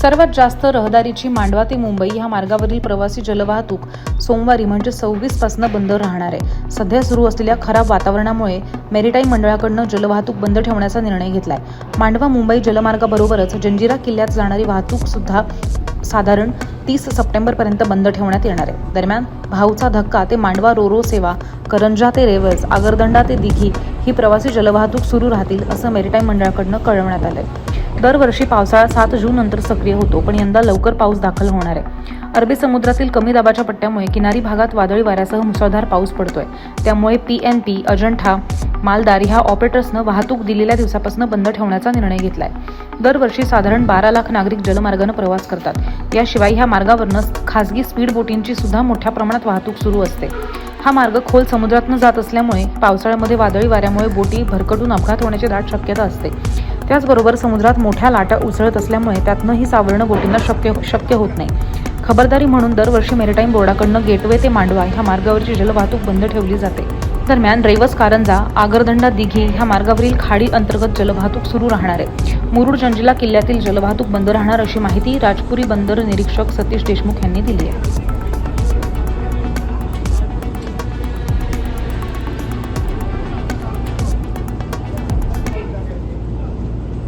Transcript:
सर्वात जास्त रहदारीची मांडवा ते मुंबई ह्या मार्गावरील प्रवासी जलवाहतूक सोमवारी म्हणजे सव्वीसपासून बंद राहणार आहे. सध्या सुरू असलेल्या खराब वातावरणामुळे मेरीटाईम मंडळाकडनं जलवाहतूक बंद ठेवण्याचा निर्णय घेतलाय. मांडवा मुंबई जलमार्गाबरोबरच जंजिरा किल्ल्यात जाणारी वाहतूक सुद्धा साधारण तीस सप्टेंबरपर्यंत बंद ठेवण्यात येणार आहे. दरम्यान भाऊचा धक्का ते मांडवा रोरो सेवा करंजा ते रेवज आगरदंडा ते दिघी ही प्रवासी जलवाहतूक सुरू राहतील असं मेरीटाईम मंडळाकडनं कळवण्यात आलं आहे दरवर्षी पावसाळा सात जून नंतर सक्रिय होतो पण यंदा लवकर पाऊस दाखल होणार आहे. अरबी समुद्रातील कमी दाबाच्या पट्ट्यामुळे किनारी भागात वादळी वाऱ्यासह मुसळधार पाऊस पडतोय. त्यामुळे पी एन पी अजंठा मालदार ह्या ऑपरेटर्सनं वाहतूक दिलेल्या दिवसापासून बंद ठेवण्याचा निर्णय घेतलाय. दरवर्षी साधारण बारा लाख नागरिक जलमार्गानं प्रवास करतात. याशिवाय ह्या मार्गावरनं खासगी स्पीड बोटींची सुद्धा मोठ्या प्रमाणात वाहतूक सुरू असते. हा मार्ग खोल समुद्रातनं जात असल्यामुळे पावसाळ्यामध्ये वादळी वाऱ्यामुळे बोटी भरकटून अपघात होण्याची दाट शक्यता असते. त्याचबरोबर समुद्रात मोठ्या लाटा उसळत असल्यामुळे त्यातनंही सावरणं बोटींना शक्य शक्य होत नाही. खबरदारी म्हणून दरवर्षी मेरीटाईम बोर्डाकडनं गेटवे ते मांडवा ह्या मार्गावरची जलवाहतूक बंद ठेवली जाते. दरम्यान रेवस कारंजा आगरदंडा दिघी ह्या मार्गावरील खाडी अंतर्गत जलवाहतूक सुरू राहणार आहे. मुरुड जंजिला किल्ल्यातील जलवाहतूक बंद राहणार अशी माहिती राजपुरी बंदर निरीक्षक सतीश देशमुख यांनी दिली आहे.